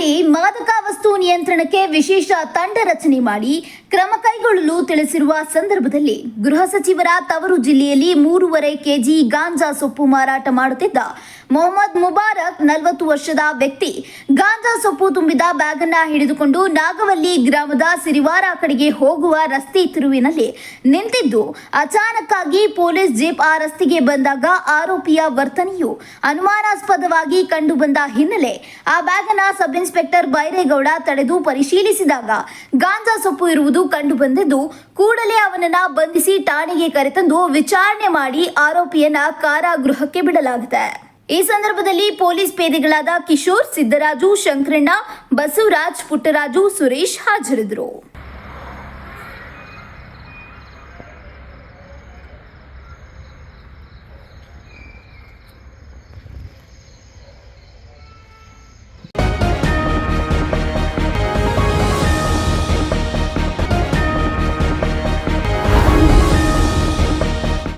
ಮಾದಕ ವಸ್ತು ನಿಯಂತ್ರಣಕ್ಕೆ ವಿಶೇಷ ತಂಡ ರಚನೆ ಮಾಡಿ ಕ್ರಮ ಕೈಗೊಳ್ಳಲು ತಿಳಿಸಿರುವ ಸಂದರ್ಭದಲ್ಲಿ ಗೃಹ ಸಚಿವರ ತವರು ಜಿಲ್ಲೆಯಲ್ಲಿ ಮೂರುವರೆ ಕೆಜಿ ಗಾಂಜಾ ಸೊಪ್ಪು ಮಾರಾಟ ಮಾಡುತ್ತಿದ್ದ ಮೊಹಮ್ಮದ್ ಮುಬಾರಕ್ ನಲವತ್ತು ವರ್ಷದ ವ್ಯಕ್ತಿ. ಗಾಂಜಾ ಸೊಪ್ಪು ತುಂಬಿದ ಬ್ಯಾಗ್ ಅನ್ನ ಹಿಡಿದುಕೊಂಡು ನಾಗವಲ್ಲಿ ಗ್ರಾಮದ ಸಿರಿವಾರ ಕಡೆಗೆ ಹೋಗುವ ರಸ್ತೆ ತಿರುವಿನಲ್ಲಿ ನಿಂತಿದ್ದು. ಅಚಾನಕ್ಕಾಗಿ ಪೊಲೀಸ್ ಜೀಪ್ ಆ ರಸ್ತೆಗೆ ಬಂದಾಗ ಆರೋಪಿಯ ವರ್ತನೆಯು ಅನುಮಾನಾಸ್ಪದವಾಗಿ ಕಂಡುಬಂದ ಹಿನ್ನೆಲೆ. ಆ ಬ್ಯಾಗ್ ಅನ್ನ ಸಬ್ ಇನ್ಸ್ಪೆಕ್ಟರ್ ಬೈರೇಗೌಡ ತಡೆದು ಪರಿಶೀಲಿಸಿದಾಗ ಗಾಂಜಾ ಸೊಪ್ಪು ಇರುವುದು ಕಂಡುಬಂದಿದ್ದು, ಕೂಡಲೇ ಅವನನ್ನ ಬಂಧಿಸಿ ಠಾಣೆಗೆ ಕರೆತಂದು ವಿಚಾರಣೆ ಮಾಡಿ ಆರೋಪಿಯನ್ನ ಕಾರಾಗೃಹಕ್ಕೆ ಬಿಡಲಾಗಿದೆ. ಈ ಸಂದರ್ಭದಲ್ಲಿ ಪೊಲೀಸ್ ಪೇದೆಗಳಾದ ಕಿಶೋರ್ ಸಿದ್ದರಾಜು ಶಂಕರಣ್ಣ ಬಸವರಾಜ್ ಪುಟ್ಟರಾಜು ಸುರೇಶ್ ಹಾಜರಿದ್ದರು.